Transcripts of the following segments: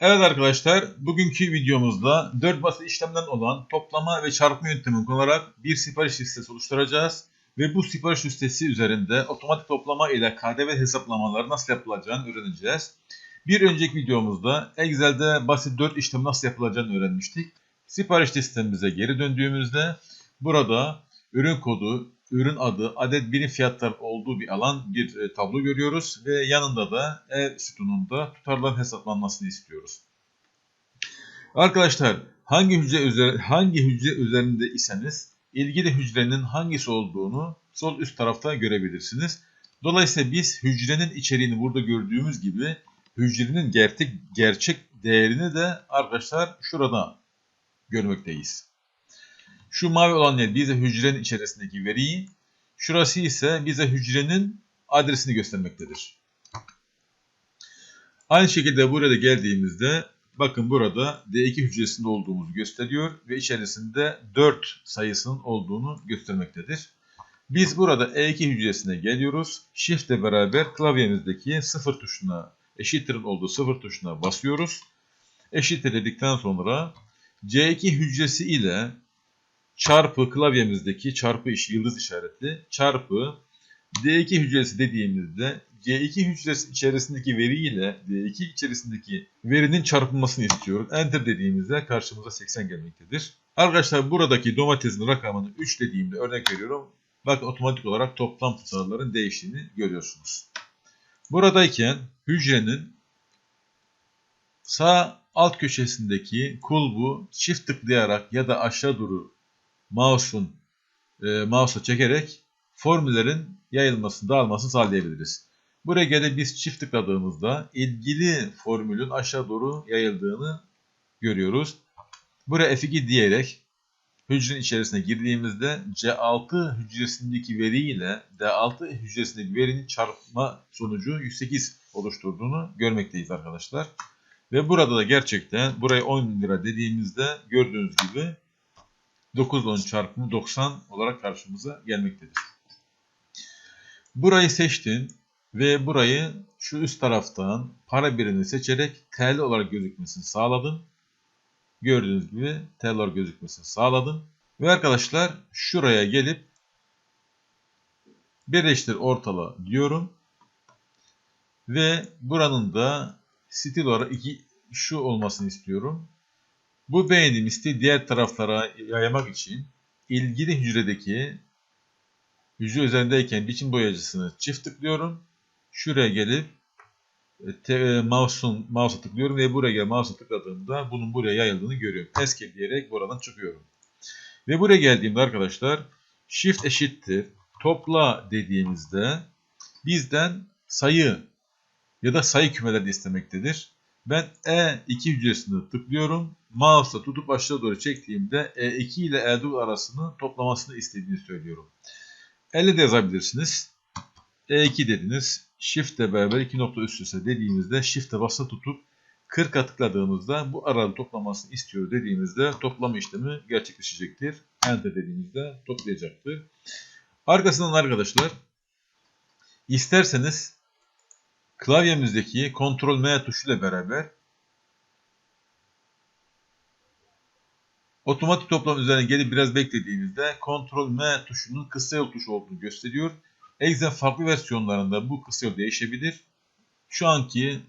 Evet arkadaşlar, bugünkü videomuzda 4 basit işlemden olan toplama ve çarpma yöntemi kullanarak bir sipariş listesi oluşturacağız. Ve bu sipariş listesi üzerinde otomatik toplama ile KDV hesaplamaları nasıl yapılacağını öğreneceğiz. Bir önceki videomuzda Excel'de basit 4 işlem nasıl yapılacağını öğrenmiştik. Sipariş listemize geri döndüğümüzde burada ürün kodu, ürün adı, adet birim fiyatlar olduğu bir alan bir e, tablo görüyoruz ve yanında da E sütununda tutarların hesaplanmasını istiyoruz. Arkadaşlar hangi hücre üzeri, hangi hücre üzerinde iseniz ilgili hücrenin hangisi olduğunu sol üst tarafta görebilirsiniz. Dolayısıyla biz hücrenin içeriğini burada gördüğümüz gibi hücrenin gerçek gerçek değerini de arkadaşlar şurada görmekteyiz. Şu mavi olan yer bize hücrenin içerisindeki veriyi, şurası ise bize hücrenin adresini göstermektedir. Aynı şekilde burada geldiğimizde bakın burada D2 hücresinde olduğumuzu gösteriyor ve içerisinde 4 sayısının olduğunu göstermektedir. Biz burada E2 hücresine geliyoruz. Shift ile beraber klavyemizdeki 0 tuşuna eşittirin olduğu 0 tuşuna basıyoruz. Eşittir dedikten sonra C2 hücresi ile çarpı klavyemizdeki çarpı iş yıldız işaretli çarpı D2 hücresi dediğimizde C2 hücresi içerisindeki veri ile D2 içerisindeki verinin çarpılmasını istiyoruz. Enter dediğimizde karşımıza 80 gelmektedir. Arkadaşlar buradaki domatesin rakamını 3 dediğimde örnek veriyorum. Bakın otomatik olarak toplam tutarların değiştiğini görüyorsunuz. Buradayken hücrenin sağ alt köşesindeki kulbu çift tıklayarak ya da aşağı doğru mouse'un e, mouse'a çekerek formüllerin yayılmasını, dağılmasını sağlayabiliriz. Buraya gelip biz çift tıkladığımızda ilgili formülün aşağı doğru yayıldığını görüyoruz. Buraya F2 diyerek hücrenin içerisine girdiğimizde C6 hücresindeki veri ile D6 hücresindeki verinin çarpma sonucu 108 oluşturduğunu görmekteyiz arkadaşlar. Ve burada da gerçekten buraya 10 lira dediğimizde gördüğünüz gibi 9 10 çarpımı 90 olarak karşımıza gelmektedir. Burayı seçtin ve burayı şu üst taraftan para birimini seçerek TL olarak gözükmesini sağladın. Gördüğünüz gibi TL olarak gözükmesini sağladın. Ve arkadaşlar şuraya gelip birleştir ortala diyorum. Ve buranın da stil olarak iki, şu olmasını istiyorum. Bu beğendiğim isteği diğer taraflara yaymak için ilgili hücredeki hücre üzerindeyken biçim boyacısını çift tıklıyorum. Şuraya gelip e, mouse'un mouse'a tıklıyorum ve buraya mouse'a tıkladığımda bunun buraya yayıldığını görüyorum. Escape diyerek buradan çıkıyorum. Ve buraya geldiğimde arkadaşlar shift eşittir topla dediğimizde bizden sayı ya da sayı kümeleri istemektedir. Ben E2 hücresini tıklıyorum. Mouse'la tutup aşağı doğru çektiğimde E2 ile E4 arasını toplamasını istediğini söylüyorum. Elle de yazabilirsiniz. E2 dediniz. Shift ile beraber iki nokta üst üste dediğimizde Shift'e basa tutup 40'a tıkladığımızda bu arada toplamasını istiyor dediğimizde toplama işlemi gerçekleşecektir. Enter dediğimizde toplayacaktır. Arkasından arkadaşlar isterseniz klavyemizdeki Ctrl M tuşuyla beraber otomatik toplam üzerine gelip biraz beklediğinizde Ctrl M tuşunun kısa yol tuşu olduğunu gösteriyor. Excel farklı versiyonlarında bu kısa yol değişebilir. Şu anki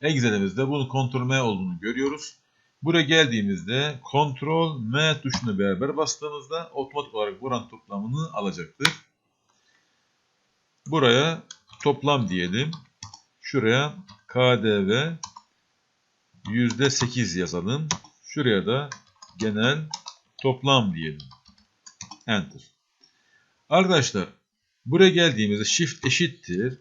Excel'imizde bunun Ctrl M olduğunu görüyoruz. Buraya geldiğimizde Ctrl M tuşuna beraber bastığımızda otomatik olarak buranın toplamını alacaktır. Buraya toplam diyelim. Şuraya KDV %8 yazalım. Şuraya da genel toplam diyelim. Enter. Arkadaşlar buraya geldiğimizde shift eşittir.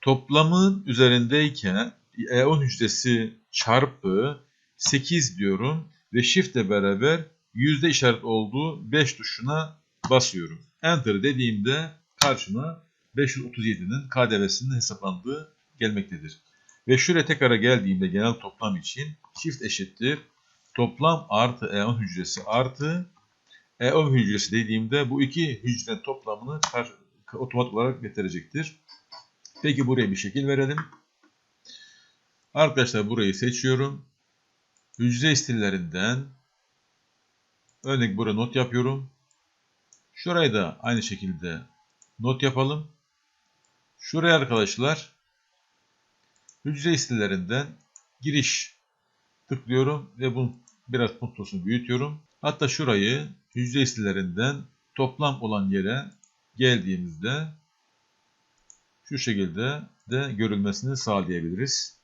Toplamın üzerindeyken E10 hücresi çarpı 8 diyorum ve shift ile beraber yüzde işaret olduğu 5 tuşuna basıyorum. Enter dediğimde karşıma 537'nin KDV'sinin hesaplandığı gelmektedir. Ve şuraya tekrar geldiğimde genel toplam için shift eşittir. Toplam artı E10 hücresi artı E10 hücresi dediğimde bu iki hücrenin toplamını otomatik olarak getirecektir. Peki buraya bir şekil verelim. Arkadaşlar burayı seçiyorum. hücre stillerinden örnek buraya not yapıyorum. Şurayı da aynı şekilde not yapalım. Şuraya arkadaşlar hücre stillerinden giriş tıklıyorum ve bunu biraz puntosunu büyütüyorum. Hatta şurayı hücre stillerinden toplam olan yere geldiğimizde şu şekilde de görülmesini sağlayabiliriz.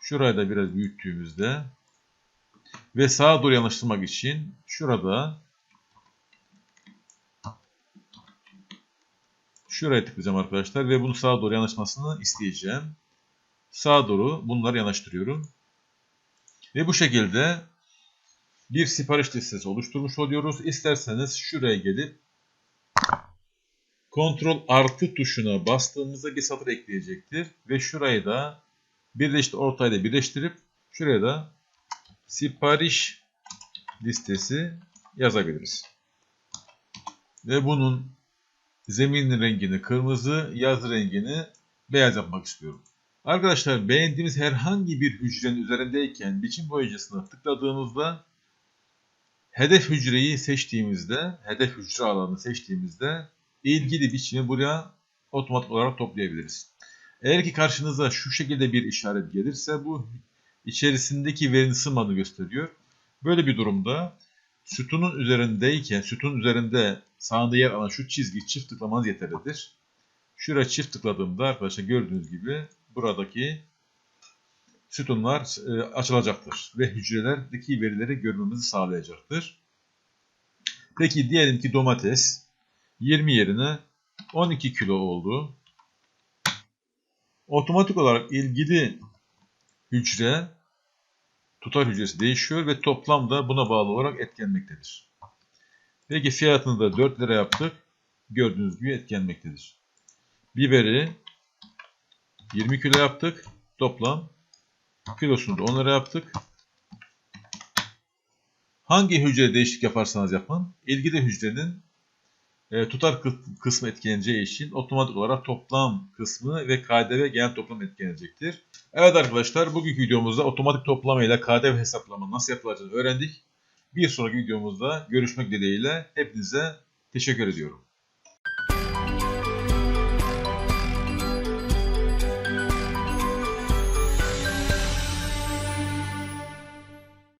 Şurayı da biraz büyüttüğümüzde ve sağa doğru yanaştırmak için şurada şuraya tıklayacağım arkadaşlar ve bunu sağa doğru yanaşmasını isteyeceğim. Sağa doğru bunları yanaştırıyorum. Ve bu şekilde bir sipariş listesi oluşturmuş oluyoruz. İsterseniz şuraya gelip Ctrl artı tuşuna bastığımızda bir satır ekleyecektir. Ve şurayı da birleştir ortayla birleştirip şuraya da sipariş listesi yazabiliriz. Ve bunun zemin rengini kırmızı, yazı rengini beyaz yapmak istiyorum. Arkadaşlar beğendiğimiz herhangi bir hücrenin üzerindeyken biçim boyayıcısına tıkladığımızda hedef hücreyi seçtiğimizde, hedef hücre alanını seçtiğimizde ilgili biçimi buraya otomatik olarak toplayabiliriz. Eğer ki karşınıza şu şekilde bir işaret gelirse bu içerisindeki verinin sığmadığını gösteriyor. Böyle bir durumda sütunun üzerindeyken, sütunun üzerinde sağında yer alan şu çizgi çift tıklamanız yeterlidir. Şuraya çift tıkladığımda arkadaşlar gördüğünüz gibi buradaki sütunlar e, açılacaktır ve hücrelerdeki verileri görmemizi sağlayacaktır. Peki diyelim ki domates 20 yerine 12 kilo oldu. Otomatik olarak ilgili hücre tutar hücresi değişiyor ve toplamda buna bağlı olarak etkilenmektedir. Peki fiyatını da 4 lira yaptık. Gördüğünüz gibi etkilenmektedir. Biberi 20 kilo yaptık. Toplam kilosunu da 10 lira yaptık. Hangi hücre değişiklik yaparsanız yapın, ilgili hücrenin e, tutar kı- kısmı etkileneceği için otomatik olarak toplam kısmı ve KDV genel toplam etkilenecektir. Evet arkadaşlar bugünkü videomuzda otomatik toplama ile KDV hesaplama nasıl yapılacağını öğrendik. Bir sonraki videomuzda görüşmek dileğiyle hepinize teşekkür ediyorum.